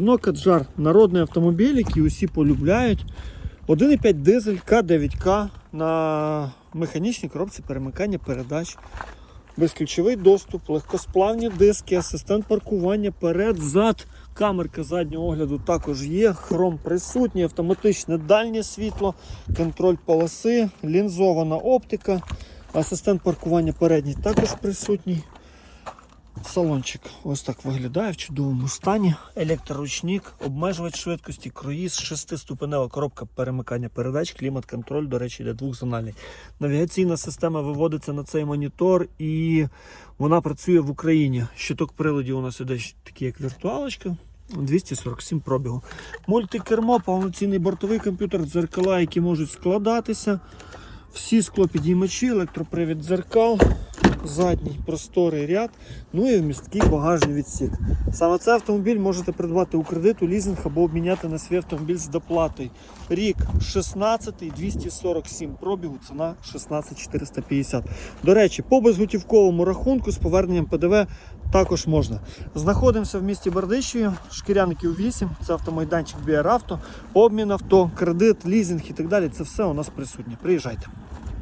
Kadjar – народний автомобіль, який усі полюбляють. 1,5 дизель К9К на механічній коробці перемикання передач. Безключовий доступ, легкосплавні диски, асистент паркування, перед, зад, камерка заднього огляду також є, хром присутній, автоматичне дальнє світло, контроль полоси, лінзована оптика, асистент паркування передній також присутній. Салончик ось так виглядає в чудовому стані. Електроручник, обмежувач швидкості, круїз, шестиступенева коробка перемикання передач, клімат-контроль, до речі, йде двохзональний. Навігаційна система виводиться на цей монітор і вона працює в Україні. Щиток приладів у нас іде такий, як віртуалочка. 247 пробігу. Мультикермо, повноцінний бортовий комп'ютер, дзеркала, які можуть складатися. Всі склопідіймачі, електропривід дзеркал, задній просторий ряд, ну і вмісткий багажний відсік. Саме цей автомобіль можете придбати у кредит, у лізинг або обміняти на свій автомобіль з доплатою. Рік 16, 247 пробігу, ціна 16 450. До речі, по безготівковому рахунку з поверненням ПДВ також можна. Знаходимося в місті Бердичеві, шкіряників 8, це автомайданчик BR Авто, обмін авто, кредит, лізинг і так далі. Це все у нас присутнє. Приїжджайте.